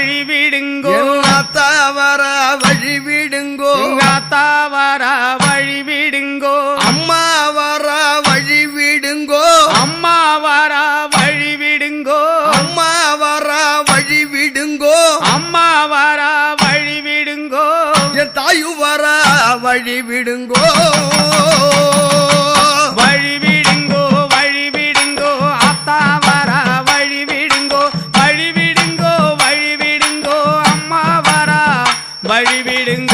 வழிவிடுங்கோ. தாவர வழிவிடுங்கோ. தாவர வழிவி வழிவிடுங்கள்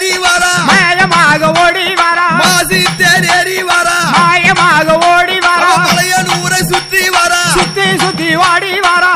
தேர் வரா மாயமாக ஓடி வரா. மாசி தேர் வரா மாயமாக ஓடி வரா. மலையன் ஊரை சுற்றி வரா. சுத்தி சுத்தி வாடி வரா.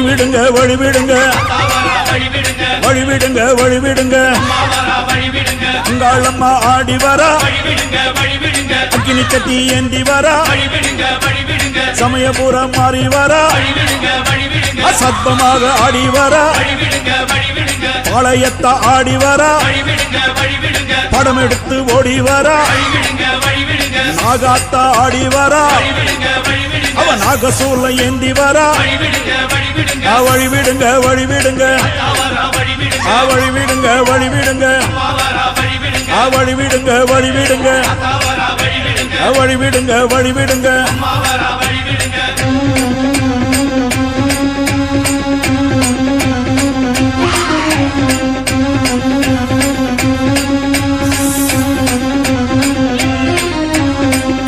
வழிவிடுங்க வழிவிடுங்க. வழிவிடுங்க வழிவிடுங்க. உங்கள் அம்மா ஆடி வரா. அக்கினி கட்டி ஏந்தி வரா. சமயபுரம் மாறி வரா. அசத்தமாக ஆடி வரா. பாளையத்த ஆடி வரா. படம் எடுத்து ஓடி வரா. நாகாத்தா ஆடி வரா. அவன் நாகசூல ஏந்தி வரா. ஆ, வழி விடுங்க வழி விடுங்க ஆ, வழி விடுங்க வழி விடுங்க ஆ, வழி விடுங்க வழி விடுங்க ஆ, வழி விடுங்க வழி விடுங்க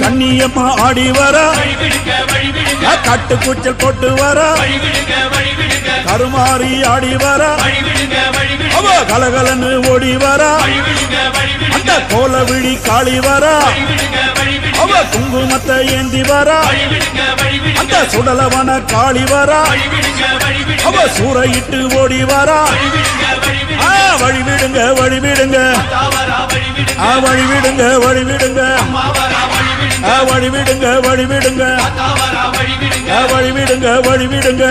கண்ணியம்மா ஆடி வரா. ஆட்டு கட்டு கூச்சல் போட்டு வர. கருமாறி ஆடி வர. அவ கலகலன்னு ஓடி வர. அந்த கோல விழி காளி வர. அவ குங்குமத்தை ஏந்தி வர. அந்த சுடலவன காளி வர. அவ சூறையிட்டு ஓடி வர. ஆ, வழி விடுங்க வழி விடுங்க ஆ, வழிவிடுங்க வழிவிடுங்க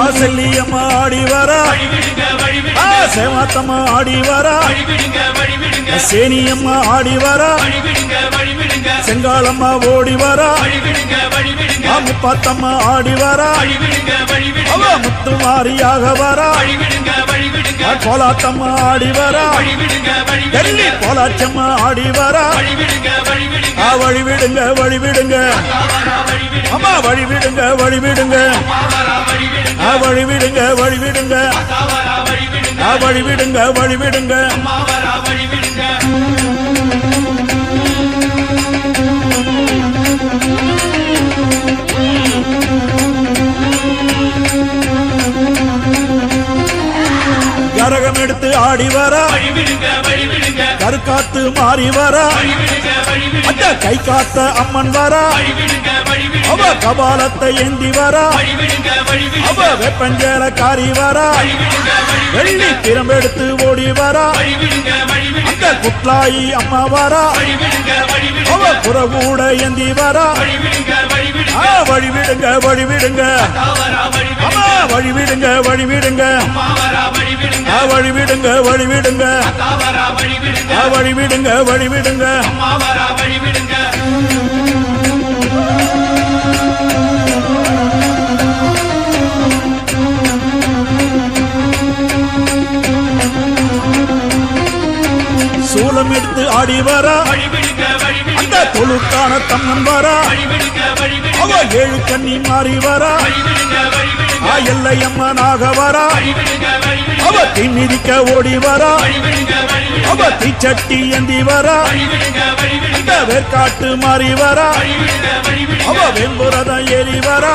ஆசல்லியம்மா ஆடி வரா. சேமாத்தம்மா ஆடி வரா சேனியம்மா ஆடி வரா செங்காலம்மா ஓடி வரா முப்பாத்தம்மா ஆடி வரா அவ முத்து மாறியாக வரா கோலாத்தம்மா ஆடி வரா டெல்லி கோலாச்சம்மா ஆடி வரா வழிவிடுங்க வழிவிடுங்க அம்மா வழிவிடுங்க வழிவிடுங்க வழிவிடுங்க வழிவிடுங்க வழிவிடுங்க. வழிவிடுங்க கரகம் எடுத்து ஆடி வர. கருக்காத்து மாறி வர. கை காத்த அம்மன் வர. அவ கபாலத்தை ஏந்தி வரா. அவ வெப்பஞ்சேல காரி வரா. வெள்ளி திறம்பெடுத்து ஓடி வரா. அந்த குட்லாயி அம்மா வரா. அவ புறகூட ஏந்தி வரா. வழிவிடுங்க வழிவிடுங்க. வழி விடுங்க அம்மா வழிவிடுங்க வழிவிடுங்க. வழிவிடுங்க வழிவிடுங்க. ஆ, வழி தாளம் எடுத்து ஆடி வரா. அந்த தொழுக்கான தம்மன் வரா. அவ ஏழு கண்ணி மாறி வரா. எல்லை அம்மனாக வரா. அவ திமிதிக்க ஓடி வரா. அவ தீச்சட்டி ஏந்தி வரா. அந்த வேர்க்காட்டு மாறி வரா. அவ வெம்புரதம் ஏறி வரா.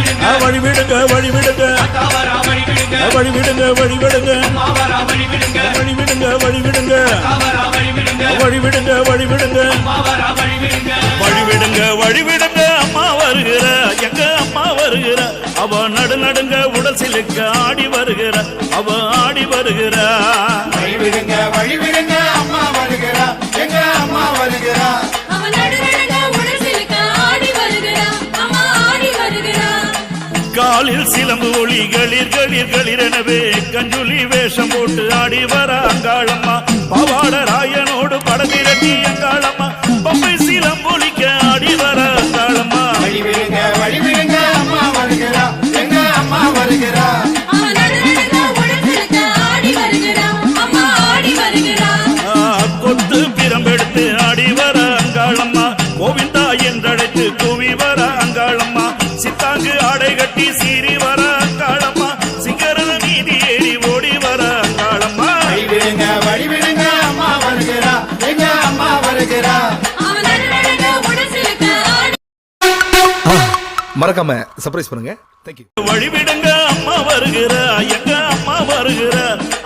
வழிவிடுங்க. வழிவிடுங்க வழிவிடுங்க. வழிவிடுங்க. வழிவிடுங்க வழிவிடுங்க. வழிவிடுங்க. வழிவிடுங்க. வழிவிடுங்க வழிவிடுங்க. அம்மா வருகிற எங்க அம்மா வருகிற? அவ நடு நடுங்க உடல் சிலுக்க ஆடி வருகிற. அவ ஆடி வருகிறா. வழிவிடுங்க வழிவிடுங்க. காலில் சிலம்பு ஒளி களிர் களிர் களிரெனவே கஞ்சுலி வேஷம் போட்டு ஆடி வர அங்காளம்மா. பவாட ராயனோடு படதிரட்டி அங்காளம்மா. பம்பை சிலம்பொலிக்க ஆடி வர அங்காளம்மா. வழிவிடுங்க வழிவிடுங்க அம்மா வருகிறா. எங்க அம்மா வருகிறா? கொத்து பிரம்பெடுத்து ஆடி வர அங்காளம்மா. கோவிந்தா என்றழைத்து கூவி வர அங்காளம்மா. ஆடை கட்டி சீறி வர அங்காளம்மா சிங்கரத மீதி ஏறி ஓடி வர அங்காளம்மா வழிவிடுங்க வழிவிடுங்க அம்மா வருகிறா. எங்க அம்மா வருகிறா? நடுநடுங்க மறக்காம சர்ப்ரைஸ் பண்ணுங்க. தேங்க்யூ வழிவிடுங்க அம்மா வருகிற. எங்க அம்மா வருகிற.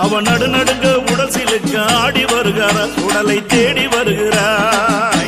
அவன் நடு நடுங்க உடல் சிலுக்க ஆடி வருகிறார் உடலை தேடி வருகிறார்